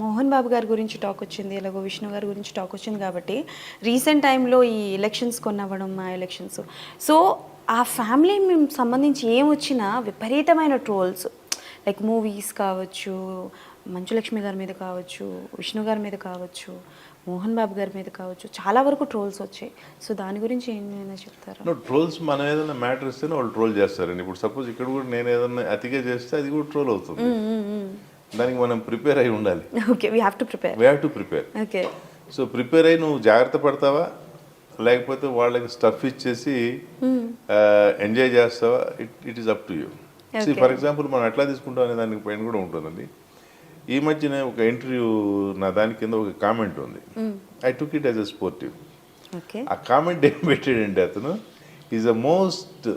మోహన్ బాబు గారి గురించి టాక్ వచ్చింది ఎలాగో విష్ణు గారి గురించి టాక్ వచ్చింది కాబట్టి రీసెంట్ టైంలో ఈ ఎలక్షన్స్ కొన్నవ్వడం ఆ ఎలక్షన్స్ సో ఆ ఫ్యామిలీ మేము సంబంధించి ఏం వచ్చినా విపరీతమైన ట్రోల్స్ లైక్ మూవీస్ కావచ్చు మంచులక్ష్మి గారి మీద కావచ్చు విష్ణు గారి మీద కావచ్చు మోహన్ బాబు గారి మీద కావచ్చు చాలా వరకు ట్రోల్స్ వచ్చాయి. సో దాని గురించి ఏమైనా చెప్తారా? ట్రోల్స్ మనం ఏదైనా మ్యాటర్ ఇస్తేనే వాళ్ళు ట్రోల్ చేస్తారండి. ఇప్పుడు సపోజ్ ఇక్కడ కూడా నేను ఏదైనా అతిగా చేస్తే అది కూడా ట్రోల్ అవుతుంది. దానికి మనం ప్రిపేర్ అయి ఉండాలి. Okay we have to prepare we have to prepare okay so prepare అయ్యి నువ్వు జాగ్రత్త పడతావా? లేకపోతే వాళ్ళకి స్టఫ్ ఇచ్చేసి ఎంజాయ్ చేస్తావా? It it is up to you Okay. For example మనం ఎట్లా తీసుకుంటాం అనే దానికి పైన కూడా ఉంటుందండి. ఈ మధ్యనే ఒక ఇంటర్వ్యూ నా దాని కింద ఒక కామెంట్ ఉంది. I took it as a sportive okay ఆ కామెంట్ ఏం పెట్టాడంటే అతను is a most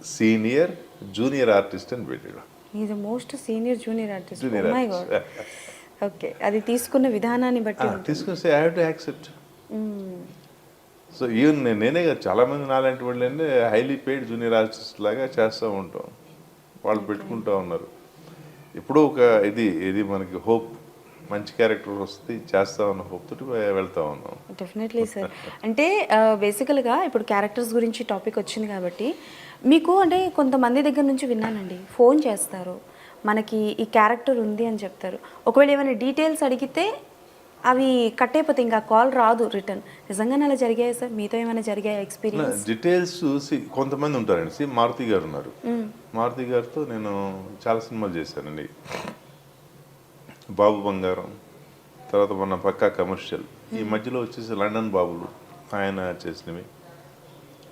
senior junior artist అని పెట్టాడు. Is most senior junior artist my. God okay అది తీసుకున్న విధానాన్ని బట్టి ఉంటుంది. తీసుకొస్తే I have to accept. So even నేనే కాదు చాలా మంది నాలాంటి వాళ్ళు అంటే హైలీ పెయిడ్ జూనియర్ ఆర్టిస్ట్ లాగా చేస్తూ ఉంటాం. వాళ్ళు పెట్టుకుంటూ ఉన్నారు. ఎప్పుడో ఒక ఇది ఇది మనకి హోప్ మంచి క్యారెక్టర్ వస్తుంది చేస్తా ఉన్న హోప్ తోటి వెళ్తా ఉన్నాం. డెఫినెట్లీ సార్ అంటే బేసికల్గా ఇప్పుడు క్యారెక్టర్స్ గురించి టాపిక్ వచ్చింది కాబట్టి మీకు అంటే కొంతమంది దగ్గర నుంచి విన్నానండి. ఫోన్ చేస్తారు. మనకి ఈ క్యారెక్టర్ ఉంది అని చెప్తారు. ఒకవేళ ఏమైనా డీటెయిల్స్ అడిగితే అవి కట్ అయిపోతే ఇంకా కాల్ రాదు రిటర్న్ నిజంగానే అలా జరిగాయా సార్ మీతో ఏమైనా జరిగాయా ఎక్స్పీరియన్స్ డీటెయిల్స్ చూసి కొంతమంది ఉంటారండి. సి మారుతి గారు ఉన్నారు. మారుతి గారితో నేను చాలా సినిమాలు చేశానండి. బాబు బంగారం తర్వాత మన పక్కా కమర్షియల్. ఈ మధ్యలో వచ్చేసి లండన్ బాబులు ఆయన చేసినవి.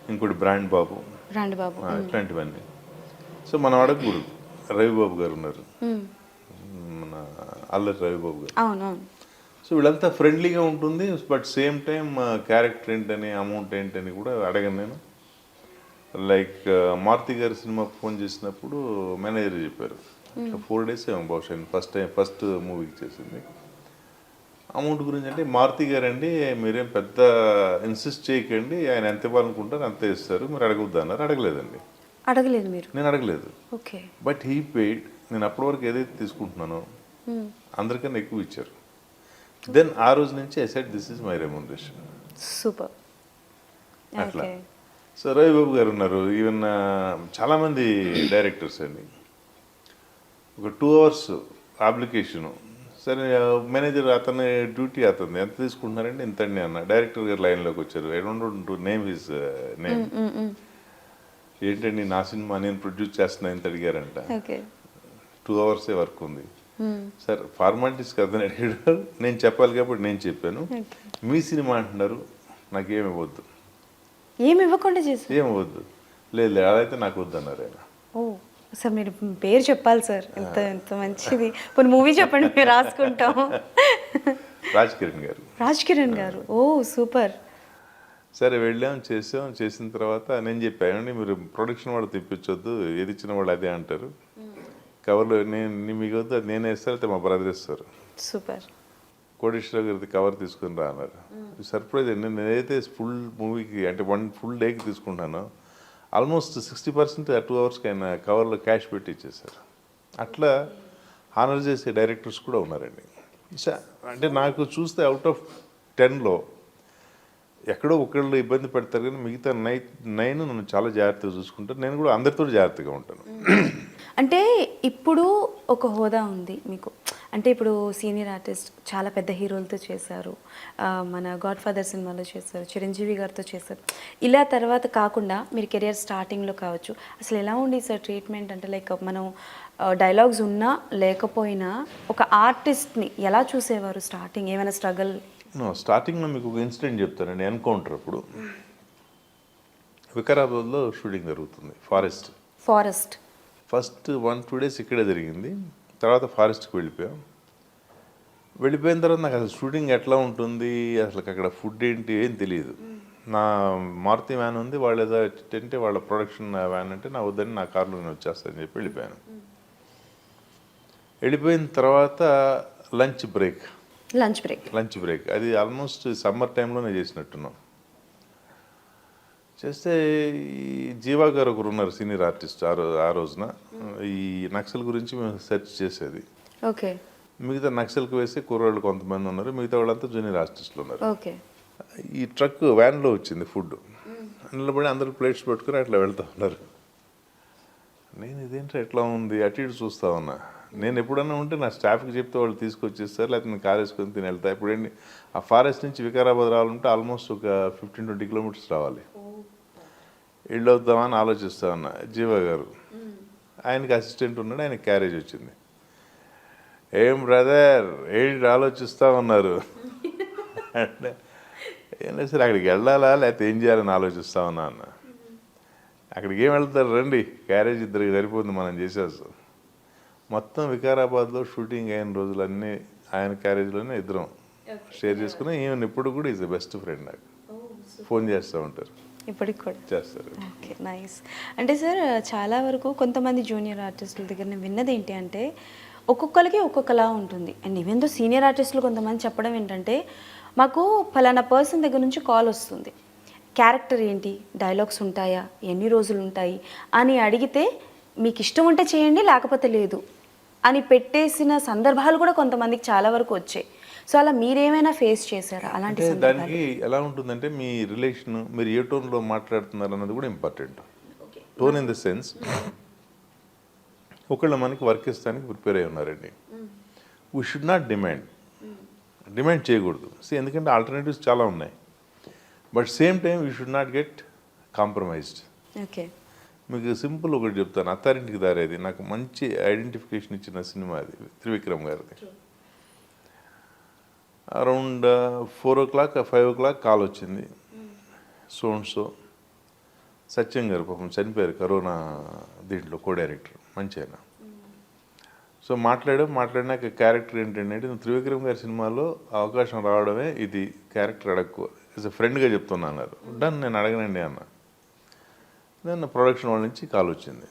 ఇంకోటి బ్రాండ్ బాబు. రాండి బాబు. ఆ, ఇట్లాంటివన్నీ. సో మనం అడగకూడదు. రవిబాబు గారు ఉన్నారు. మ్మ్. మన అల్లరి రవిబాబు గారు. అవును అవును. సో వీళ్ళంతా ఫ్రెండ్లీగా ఉంటుంది. బట్ సేమ్ టైం క్యారెక్టర్ ఏంటని అమౌంట్ ఏంటని కూడా అడగను నేను. లైక్ మారుతి గారి సినిమా ఫోన్ చేసినప్పుడు మేనేజర్ చెప్పారు. ఫోర్ డేస్ ఏమో బహుశా ఫస్ట్ టైం ఫస్ట్ మూవీకి చేసింది. అమౌంట్ గురించి అంటే మారుతి గారు అండి మీరేం పెద్ద ఇన్సిస్ట్ చేయకండి ఆయన ఎంత ఇవ్వాలనుకుంటారు అంతే ఇస్తారు. మీరు అడగొద్దు అన్నారు. అడగలేదండి. అడగలేదు మీరు? నేను అడగలేదు. ఓకే. బట్ హీ పెయిడ్ నేను అప్పటి వరకు ఏదైతే తీసుకుంటున్నానో అందరికన్నా ఎక్కువ ఇచ్చారు. దెన్ ఆ రోజు నుంచి I set this is my remuneration super అట్లా. సో రవిబాబు గారు ఉన్నారు. ఈవెన్ చాలామంది డైరెక్టర్స్ అండి. ఒక టూ అవర్స్ అప్లికేషను. సరే మేనేజర్ అతని డ్యూటీ అతను ఎంత తీసుకుంటున్నారంటే ఇంతండి అన్న. డైరెక్టర్ గారు లైన్లోకి వచ్చారు. I don't to name his name. ఏంటండి నా సినిమా నేను ప్రొడ్యూస్ చేస్తున్నా ఇంత అడిగారంట. టూ అవర్సే వర్క్ ఉంది. సార్ ఫార్మాలిటీస్ కదని అడిగాడు. నేను చెప్పాలి కాబట్టి నేను చెప్పాను. మీ సినిమా అంటున్నారు. నాకేమి ఇవ్వద్దు. ఏమి ఇవ్వకుండా చేసి ఏం వద్దు లేదు లేదు అదైతే నాకు వద్దు అన్నారు ఆయన సార్ మీరు పేరు చెప్పాలి సార్. ఎంత ఎంత మంచిది. కొన్ని మూవీ చెప్పండి మేము రాసుకుంటాం. రాజ్ కిరణ్ గారు. రాజ్ కిరణ్ గారు. Oh super. సరే వెళ్ళాం చేసాం. చేసిన తర్వాత నేను చెప్పాను మీరు ప్రొడక్షన్ వాడు తెప్పించొద్దు ఏది ఇచ్చిన వాళ్ళు అదే అంటారు. కవర్లో నేను మీకు వద్దు అది నేను వేస్తారు అయితే మా బ్రదర్ ఇస్తారు. సూపర్. కోటేశ్వర గారిది కవర్ తీసుకుని రా అన్నారు. సర్ప్రైజ్ అండి నేను ఏదైతే ఫుల్ మూవీకి అంటే వన్ ఫుల్ డేకి తీసుకుంటానో ఆల్మోస్ట్ సిక్స్టీ పర్సెంట్ ఆ టూ అవర్స్కి ఆయన కవర్లో క్యాష్ పెట్టి ఇచ్చేసారు అట్లా హానర్ చేసే డైరెక్టర్స్ కూడా ఉన్నారండి. స- అంటే నాకు చూస్తే అవుట్ ఆఫ్ టెన్లో ఎక్కడో ఒకళ్ళు ఇబ్బంది పెడతారు కానీ మిగతా నై నైన్ నన్ను చాలా జాగ్రత్తగా చూసుకుంటాను నేను కూడా అందరితో జాగ్రత్తగా ఉంటాను. అంటే ఇప్పుడు ఒక హోదా ఉంది మీకు. అంటే ఇప్పుడు సీనియర్ ఆర్టిస్ట్ చాలా పెద్ద హీరోలతో చేశారు. మన గాడ్ ఫాదర్ సినిమాలో చేశారు చిరంజీవి గారితో చేశారు. ఇలా తర్వాత కాకుండా మీరు కెరియర్ స్టార్టింగ్లో కావచ్చు. అసలు ఎలా ఉంది సార్ ట్రీట్మెంట్? అంటే లైక్ మనం డైలాగ్స్ ఉన్నా లేకపోయినా ఒక ఆర్టిస్ట్ని ఎలా చూసేవారు స్టార్టింగ్? ఏమైనా స్ట్రగల్? స్టార్టింగ్లో మీకు ఒక ఇన్సిడెంట్ చెప్తానండి. ఎన్కౌంటర్ అప్పుడు. వికారాబాద్లో షూటింగ్ జరుగుతుంది. Forest. Forest. First one two days ఇక్కడే జరిగింది. తర్వాత ఫారెస్ట్కి వెళ్ళిపోయాం. వెళ్ళిపోయిన తర్వాత నాకు అసలు షూటింగ్ ఎట్లా ఉంటుంది అసలు అక్కడ ఫుడ్ ఏంటి ఏం తెలియదు నా మారుతి వ్యాన్ ఉంది వాళ్ళు ఏదో అంటే వాళ్ళ ప్రొడక్షన్ వ్యాన్ అంటే నా వద్దని నా కార్లో నేను వచ్చేస్తానని చెప్పి వెళ్ళిపోయాను. వెళ్ళిపోయిన తర్వాత lunch break. Lunch break. Lunch break. అది ఆల్మోస్ట్ సమ్మర్ టైంలోనే చేసినట్టున్నాం. చేస్తే ఈ జీవా గారు ఒకరు ఉన్నారు సీనియర్ ఆర్టిస్ట్ ఆ రో ఆ రోజున. ఈ నక్సల్ గురించి మేము సెర్చ్ చేసేది. ఓకే. మిగతా నక్సల్కి వేసి కుర్రాళ్ళు కొంతమంది ఉన్నారు మిగతా వాళ్ళంతా జూనియర్ ఆర్టిస్టులు ఉన్నారు. ఓకే. ఈ ట్రక్ వ్యాన్లో వచ్చింది ఫుడ్. నిలబడి అందరూ ప్లేట్స్ పెట్టుకుని అట్లా వెళ్తా ఉన్నారు. నేను ఇదేంటో ఎట్లా ఉంది అటు ఇటు చూస్తా ఉన్నా. నేను ఎప్పుడన్నా ఉంటే నా స్టాఫ్కి చెప్తే వాళ్ళు తీసుకొచ్చేస్తారు లేకపోతే నేను కార్ వేసుకొని తిని వెళ్తా. ఇప్పుడు ఏంటి ఆ ఫారెస్ట్ నుంచి వికారాబాద్ రావాలంటే ఆల్మోస్ట్ ఒక ఫిఫ్టీన్ ట్వంటీ కిలోమీటర్స్ రావాలి. ఇళ్ళు వద్దామని ఆలోచిస్తా ఉన్నా. జీవా గారు. ఆయనకి అసిస్టెంట్ ఉన్నాడు ఆయన క్యారేజ్ వచ్చింది. ఏం బ్రదర్ ఏంటి ఆలోచిస్తా ఉన్నారు? అంటే ఏం లేదు సార్ అక్కడికి వెళ్ళాలా? లేకపోతే ఏం చేయాలని ఆలోచిస్తా ఉన్నా అన్న. అక్కడికి ఏం వెళ్తారు? రండి. క్యారేజ్ ఇద్దరికి సరిపోతుంది మనం చేసేస్తాం మొత్తం వికారాబాద్లో షూటింగ్ అయిన రోజులన్నీ ఆయన క్యారేజ్లోనే ఇద్దరం. షేర్ చేసుకుని ఈవెన్ ఇప్పుడు కూడా ఈజ్ ద బెస్ట్ ఫ్రెండ్ నాకు. ఫోన్ చేస్తూ ఉంటారు. ఇప్పటికి కూడా. చేస్తారు. Okay nice. అంటే సార్ చాలా వరకు కొంతమంది జూనియర్ ఆర్టిస్టుల దగ్గర నేను విన్నది ఏంటి అంటే ఒక్కొక్కరికి ఒక్కొక్కలా ఉంటుంది. అండ్ ఈవెన్ దో సీనియర్ ఆర్టిస్టులు కొంతమంది చెప్పడం ఏంటంటే మాకు ఫలానా పర్సన్ దగ్గర నుంచి కాల్ వస్తుంది. క్యారెక్టర్ ఏంటి? డైలాగ్స్ ఉంటాయా? ఎన్ని రోజులు ఉంటాయి? అని అడిగితే మీకు ఇష్టం ఉంటే చేయండి లేకపోతే లేదు. అని పెట్టేసిన సందర్భాలు కూడా కొంతమందికి చాలా వరకు వచ్చాయి. సో అలా మీరేమైనా ఫేస్ చేశారా? అలాంటి దానికి ఎలా ఉంటుందంటే మీ రిలేషన్ మీరు ఏ టోన్లో మాట్లాడుతున్నారు అన్నది కూడా important tone in the sense ఒకళ్ళు మనకి వర్క్ ఇస్తానికి ప్రిపేర్ అయి ఉన్నారండి. We should not demand demand చేయకూడదు. సో ఎందుకంటే ఆల్టర్నేటివ్స్ చాలా ఉన్నాయి. But same time we should not get compromised okay మీకు సింపుల్ ఒకటి చెప్తాను. అత్తారింటికి దారేది. నాకు మంచి ఐడెంటిఫికేషన్ ఇచ్చిన సినిమా అది. త్రివిక్రమ్ గారిది. Around four o'clock five o'clock call వచ్చింది. సోన్ సో సత్యం గారు పాపం చనిపోయారు కరోనా దీంట్లో కో డైరెక్టర్ మంచి ఆయన. సో మాట్లాడాం మాట్లాడినాక క్యారెక్టర్ ఏంటంటే త్రివిక్రమ్ గారి సినిమాలో అవకాశం రావడమే ఇది క్యారెక్టర్ అడక్కు. ఇస్ అ ఫ్రెండ్గా చెప్తున్నా అన్నారు. డన్ నేను అడగనండి అన్న. దాన్ని ప్రొడక్షన్ వాళ్ళ నుంచి కాల్ వచ్చింది.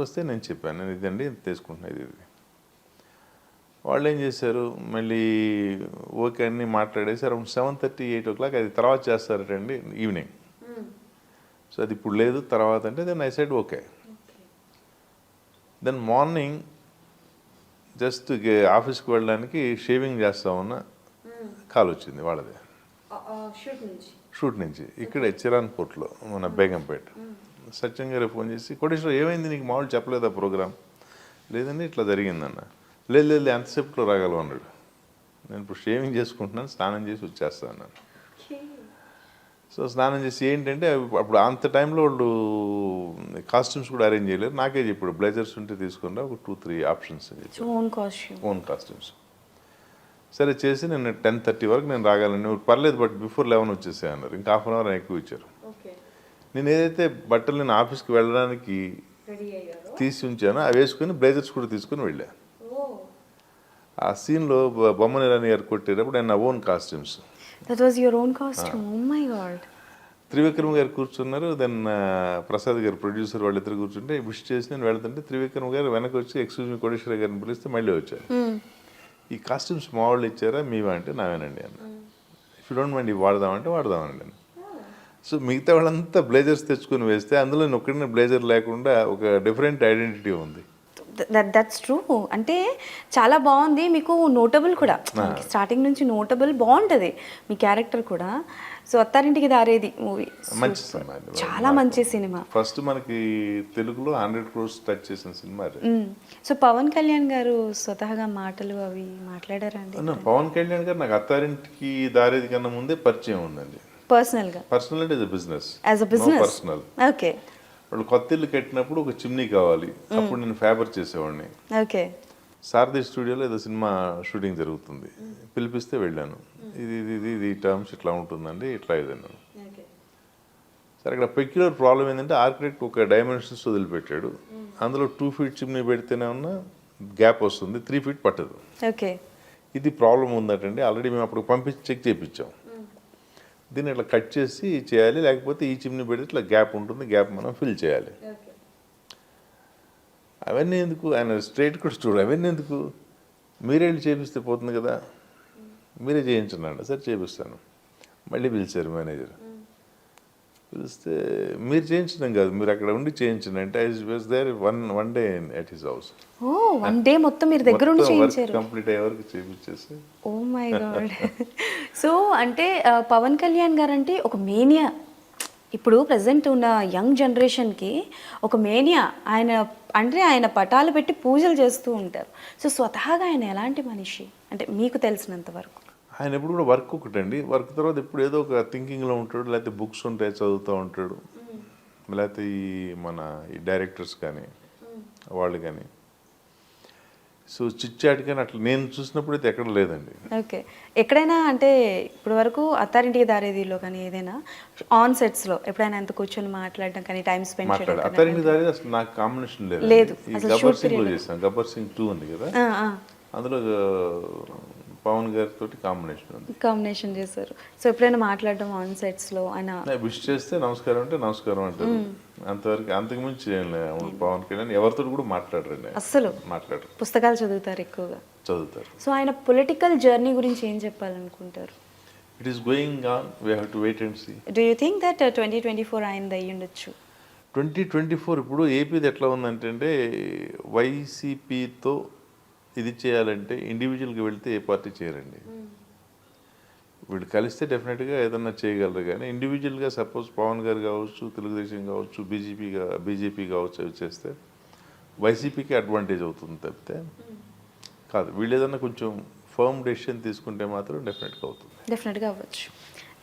వస్తే నేను చెప్పాను నేను ఇదండి తీసుకుంటున్నా ఇది ఇది. వాళ్ళు ఏం చేశారు? మళ్ళీ ఓకే అన్నీ మాట్లాడేసి around seven thirty eight o'clock అది తర్వాత చేస్తారటండి ఈవినింగ్. సో అది ఇప్పుడు లేదు తర్వాత అంటే then I side okay. Then morning just ఆఫీస్కి వెళ్ళడానికి షేవింగ్ చేస్తా ఉన్న కాల్ వచ్చింది వాళ్ళది. షూట్ నుంచి. ఇక్కడే చిరాన్పూర్లో మన బేగంపేట. సత్యం గారు ఫోన్ చేసి కోటేశ్వర ఏమైంది? నీకు మామూలు చెప్పలేదా ప్రోగ్రామ్? లేదండి ఇట్లా జరిగిందన్న. లేదు లేదు ఎంతసేపులో రాగలవు అన్నాడు. నేను ఇప్పుడు షేవింగ్ చేసుకుంటున్నాను స్నానం చేసి వచ్చేస్తాను అన్నాను సో స్నానం చేసి ఏంటంటే అప్పుడు అంత టైంలో వాళ్ళు కాస్ట్యూమ్స్ కూడా అరేంజ్ చేయలేరు. నాకే చెప్పాడు బ్లేజర్స్ ఉంటే తీసుకున్నా ఒక టూ త్రీ ఆప్షన్స్ అని చెప్పి. So own costume own costumes సరే చేసి నేను టెన్ థర్టీ వరకు నేను రాగలను పర్లేదు బట్ బిఫోర్ లెవెన్ వచ్చేసాయి అన్నారు. ఇంకా హాఫ్ అన్ అవర్ ఎక్కువ ఇచ్చారు. నేను ఏదైతే బట్టలు నేను ఆఫీస్కి వెళ్ళడానికి తీసి ఉంచానో అవి వేసుకుని బ్లేజర్స్ కూడా తీసుకుని వెళ్ళా. ఆ సీన్లో బొమ్మని రాణి గారు కొట్టేటప్పుడు ఆయన own costumes. That was your own costume oh my god Trivikram గారు కూర్చున్నారు దెన్ ప్రసాద్ గారు ప్రొడ్యూసర్ వాళ్ళిద్దరు కూర్చుంటే విష్ చేసి నేను వెళ్తుంటే త్రివిక్రమ్ గారు వెనక వచ్చి ఎక్స్క్యూజ్ మీ కోటేశ్వర గారిని పిలిస్తే మళ్ళీ వచ్చారు. ఈ కాస్ట్యూమ్స్ మా వాళ్ళు ఇచ్చారా? మీవా? అంటే నావేనండి అన్న ఇఫ్ యూ డోంట్ మైండ్ ఇవి వాడదామంటే వాడదామండి సో మిగతా వాళ్ళంతా బ్లేజర్స్ తెచ్చుకొని వేస్తే అందులో నేను ఒక్కడినే బ్లేజర్ లేకుండా ఒక డిఫరెంట్ ఐడెంటిటీ ఉంది. దట్ దట్స్ ట్రూ అంటే చాలా బాగుంది. మీకు నోటబుల్ కూడా. స్టార్టింగ్ నుంచి నోటబుల్ బాగుంటుంది మీ క్యారెక్టర్ కూడా. సో అత్తారింటికి దారేది మూవీ మంచి సినిమా. చాలా మంచి సినిమా. ఫస్ట్ మనకి తెలుగులో హండ్రెడ్ క్రోర్స్ టచ్ చేసిన సినిమా సో పవన్ కళ్యాణ్ గారు స్వతహాగా మాటలు అవి మాట్లాడారండి పవన్ కళ్యాణ్ గారు నాకు అత్తారింటికి దారేది కన్నా ముందే పరిచయం ఉందండి. పర్సనల్గా పర్సనల్ అంటే is business as a business personal okay వాళ్ళు కొత్త ఇల్లు కట్టినప్పుడు ఒక చిమ్నీ కావాలి. అప్పుడు నేను ఫేబర్ చేసేవాడిని. ఓకే. సారథి స్టూడియోలో ఏదో సినిమా షూటింగ్ జరుగుతుంది. పిలిపిస్తే వెళ్ళాను. ఇది ఇది ఇది ఇది టర్మ్స్ ఇట్లా ఉంటుందండి ఇట్లా ఇదన్నాను సరే అక్కడ పెక్యులర్ ప్రాబ్లం ఏంటంటే ఆర్కిటెక్ట్ ఒక డైమెన్షన్స్ వదిలిపెట్టాడు. అందులో టూ ఫీట్ చిమ్నీ పెడితేనే ఉన్న గ్యాప్ వస్తుంది త్రీ ఫీట్ పట్టదు. ఓకే. ఇది ప్రాబ్లం ఉందటండి. ఆల్రెడీ మేము అప్పుడు పంపించి చెక్ చేయించాం దీన్ని ఇట్లా కట్ చేసి చేయాలి లేకపోతే ఈ చిమ్ని పెడితే ఇట్లా గ్యాప్ ఉంటుంది గ్యాప్ మనం ఫిల్ చేయాలి. అవన్నీ ఎందుకు? ఆయన స్ట్రైట్ కూడా చూడు అవన్నీ ఎందుకు? మీరే చేపిస్తే పోతుంది కదా. మీరే చేయించండి సరే చేపిస్తాను. మళ్ళీ పిలిచారు మేనేజర్. పిలిస్తే మీరు చేయించడం కాదు మీరు అక్కడ ఉండి చేయించండి అంటే I was there one one day at his house oh one day మొత్తం మీరు దగ్గర ఉండి చేయించారు. కంప్లీట్ అయ్యే వరకు చేయించేసి. Oh my God. సో అంటే పవన్ కళ్యాణ్ గారు అంటే ఒక మేనియా. ఇప్పుడు ప్రజెంట్ ఉన్న యంగ్ జనరేషన్కి ఒక మేనియా. ఆయన అంటే ఆయన పటాలు పెట్టి పూజలు చేస్తూ ఉంటారు. సో స్వతహాగా ఆయన ఎలాంటి మనిషి? అంటే మీకు తెలిసినంత వరకు. ఆయన ఎప్పుడు కూడా వర్క్ ఒకటండి. వర్క్ తర్వాత ఇప్పుడు ఏదో ఒక థింకింగ్లో ఉంటాడు లేకపోతే బుక్స్ ఉంటాయి చదువుతూ ఉంటాడు. లేకపోతే ఈ మన ఈ డైరెక్టర్స్ కానీ వాళ్ళు కానీ. సో చిచ్చాట్ కానీ అట్లా నేను చూసినప్పుడు అయితే ఎక్కడ లేదండి. ఓకే. ఎక్కడైనా అంటే ఇప్పుడు వరకు అత్తారింటికి దారేదిలో కానీ ఏదైనా ఆన్ సెట్స్లో ఎప్పుడైనా అంత కూర్చొని మాట్లాడడం కానీ టైం స్పెండ్ చేయడం కానీ అతనికి దారి అసలు నాకు కాంబినేషన్ లేదు. లేదు. గబ్బర్ సింగ్లో. చేశాను. గబ్బర్ సింగ్ టూ ఉంది కదా. అందులో పవన్ గారితో కాంబినేషన్ ఉంది. కాంబినేషన్ చేశారు. సో ఎప్పుడైనా మాట్లాడడం ఆన్ సెట్స్లో ఆయన విష్ చేస్తే నమస్కారం అంటే నమస్కారం అంటారు. అంతవరకు అంతకుమించి ఏం లేదు. పవన్ కళ్యాణ్ ఎవరితో కూడా మాట్లాడరండి ఆయన. అస్సలు. మాట్లాడరు. పుస్తకాలు చదువుతారు ఎక్కువగా. చదువుతారు. సో ఆయన పొలిటికల్ జర్నీ గురించి ఏం చెప్పాలనుకుంటారు? It is going on we have to wait and see do you think that twenty twenty four ఆయనది అయ్యి ఉండొచ్చు? ట్వంటీ ట్వంటీ ఫోర్ ఇప్పుడు ఏపీది ఎట్లా ఉందంటే వైసీపీతో ఇది చేయాలంటే ఇండివిజువల్గా వెళ్తే ఏ పార్టీ చేయరండి. వీళ్ళు కలిస్తే డెఫినెట్గా ఏదన్నా చేయగలరు కానీ ఇండివిజువల్గా సపోజ్ పవన్ గారు కావచ్చు తెలుగుదేశం కావచ్చు బీజేపీగా బీజేపీ కావచ్చు అవి చేస్తే వైసీపీకి అడ్వాంటేజ్ అవుతుంది తప్పితే కాదు. వీళ్ళు ఏదన్నా కొంచెం ఫర్మ్ డెసిషన్ తీసుకుంటే మాత్రం డెఫినెట్గా అవుతుంది. డెఫినెట్గా అవ్వచ్చు.